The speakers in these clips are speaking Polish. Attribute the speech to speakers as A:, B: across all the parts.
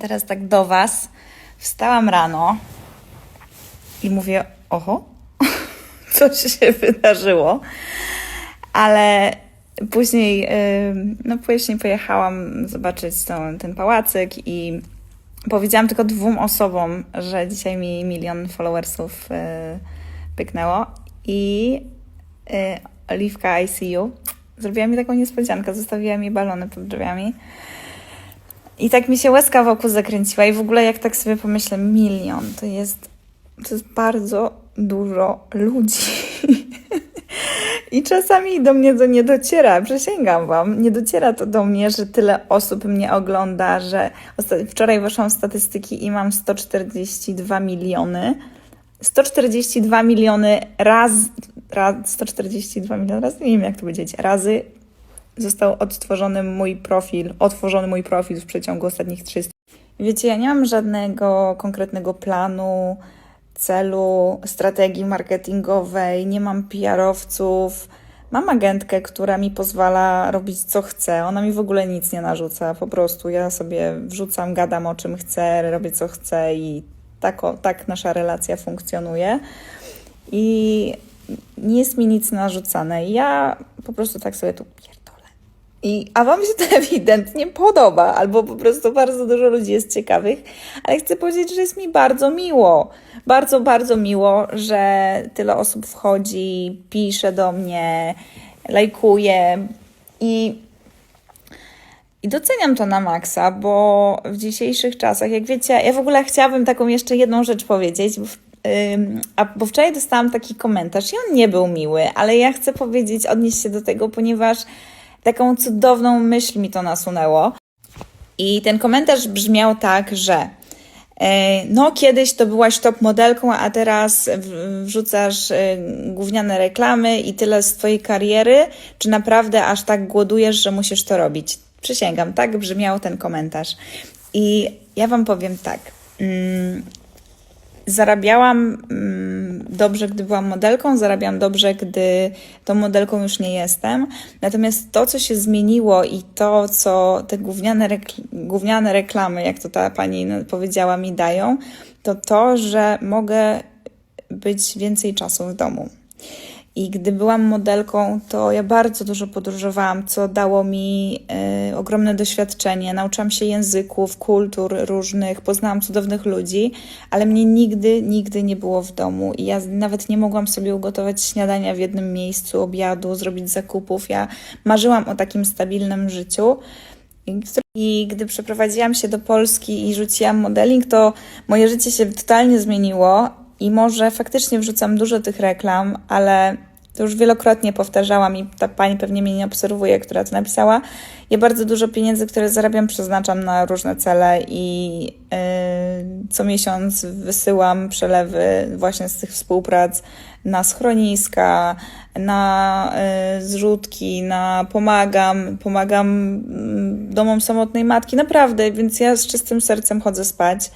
A: Teraz tak do Was. Wstałam rano i mówię, oho, coś się wydarzyło. Ale później, no później pojechałam zobaczyć tą, ten pałacyk i powiedziałam tylko dwóm osobom, że dzisiaj mi milion followersów yy, pyknęło i yy, Oliwka ICU zrobiła mi taką niespodziankę, zostawiła mi balony pod drzwiami. I tak mi się łezka wokół zakręciła i w ogóle jak tak sobie pomyślę, milion to jest, to jest bardzo dużo ludzi. I czasami do mnie to nie dociera, przysięgam Wam, nie dociera to do mnie, że tyle osób mnie ogląda, że wczoraj weszłam w statystyki i mam 142 miliony. 142 miliony raz, raz 142 miliony raz, nie wiem jak to powiedzieć, razy został odtworzony mój profil, otworzony mój profil w przeciągu ostatnich 300. Wiecie, ja nie mam żadnego konkretnego planu, celu, strategii marketingowej, nie mam PR-owców. Mam agentkę, która mi pozwala robić co chcę. Ona mi w ogóle nic nie narzuca. Po prostu ja sobie wrzucam, gadam o czym chcę, robię co chcę i tak, o, tak nasza relacja funkcjonuje. I nie jest mi nic narzucane. Ja po prostu tak sobie tu pierdolę. I, a Wam się to ewidentnie podoba, albo po prostu bardzo dużo ludzi jest ciekawych, ale chcę powiedzieć, że jest mi bardzo miło. Bardzo, bardzo miło, że tyle osób wchodzi, pisze do mnie, lajkuje i i doceniam to na maksa, bo w dzisiejszych czasach, jak wiecie, ja w ogóle chciałabym taką jeszcze jedną rzecz powiedzieć, bo, ym, a, bo wczoraj dostałam taki komentarz i on nie był miły, ale ja chcę powiedzieć, odnieść się do tego, ponieważ taką cudowną myśl mi to nasunęło. I ten komentarz brzmiał tak, że e, no kiedyś to byłaś top modelką, a teraz wrzucasz e, gówniane reklamy i tyle z twojej kariery. Czy naprawdę aż tak głodujesz, że musisz to robić? Przysięgam, tak brzmiał ten komentarz. I ja wam powiem tak. Mm, zarabiałam mm, dobrze, gdy byłam modelką, zarabiam dobrze, gdy tą modelką już nie jestem. Natomiast to, co się zmieniło i to, co te gówniane, gówniane reklamy, jak to ta pani no, powiedziała, mi dają, to to, że mogę być więcej czasu w domu. I gdy byłam modelką, to ja bardzo dużo podróżowałam, co dało mi e, ogromne doświadczenie. Nauczyłam się języków, kultur różnych, poznałam cudownych ludzi, ale mnie nigdy, nigdy nie było w domu. I ja nawet nie mogłam sobie ugotować śniadania w jednym miejscu, obiadu, zrobić zakupów. Ja marzyłam o takim stabilnym życiu. I gdy przeprowadziłam się do Polski i rzuciłam modeling, to moje życie się totalnie zmieniło i może faktycznie wrzucam dużo tych reklam, ale to już wielokrotnie powtarzałam i ta pani pewnie mnie nie obserwuje, która to napisała. Ja bardzo dużo pieniędzy, które zarabiam, przeznaczam na różne cele i yy, co miesiąc wysyłam przelewy właśnie z tych współprac na schroniska, na y, zrzutki, na pomagam, pomagam mm, domom samotnej matki, naprawdę, więc ja z czystym sercem chodzę spać.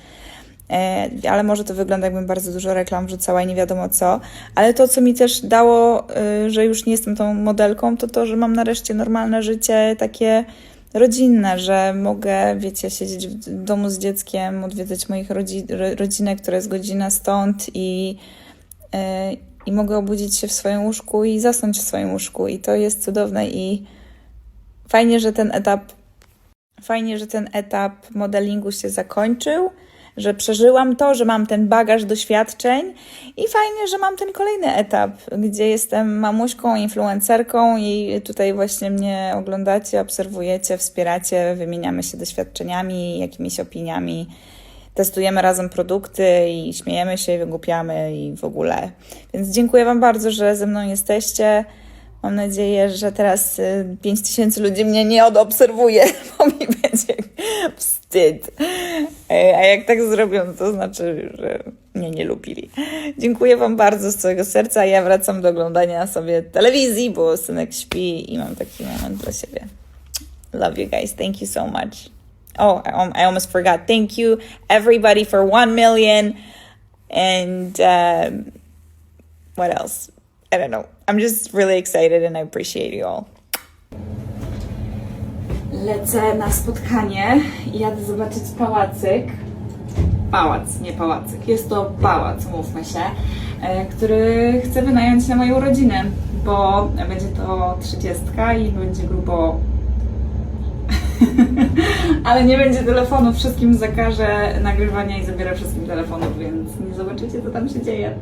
A: E, ale może to wygląda, jakbym bardzo dużo reklam wrzucała i nie wiadomo co. Ale to, co mi też dało, y, że już nie jestem tą modelką, to to, że mam nareszcie normalne życie, takie rodzinne, że mogę, wiecie, siedzieć w domu z dzieckiem, odwiedzać moich rodzi ro- rodzinę, która jest godzina stąd i, y, i mogę obudzić się w swoim łóżku i zasnąć w swoim łóżku. I to jest cudowne i fajnie, że ten etap Fajnie, że ten etap modelingu się zakończył, że przeżyłam to, że mam ten bagaż doświadczeń i fajnie, że mam ten kolejny etap, gdzie jestem mamuśką, influencerką i tutaj właśnie mnie oglądacie, obserwujecie, wspieracie, wymieniamy się doświadczeniami, jakimiś opiniami, testujemy razem produkty i śmiejemy się, i wygłupiamy i w ogóle. Więc dziękuję Wam bardzo, że ze mną jesteście. Mam nadzieję, że teraz y, 5 tysięcy ludzi mnie nie odobserwuje, bo mi będzie wstyd. E, A jak tak zrobią, to znaczy, że mnie nie lubili. Dziękuję Wam bardzo z całego serca. Ja wracam do oglądania sobie telewizji, bo synek śpi i mam taki moment dla siebie. Love you guys. Thank you so much. Oh, I, al- I almost forgot. Thank you, everybody, for 1 million. And um, what else? I don't know. I'm just really excited and I appreciate you all. Lecę na spotkanie i jadę zobaczyć pałacyk. Pałac, nie pałacyk. Jest to pałac, mówmy się, e, który chcę wynająć na moją rodzinę, bo będzie to trzydziestka i będzie grubo ale nie będzie telefonu, wszystkim zakażę nagrywania i zabiorę wszystkim telefonów, więc nie zobaczycie, co tam się dzieje.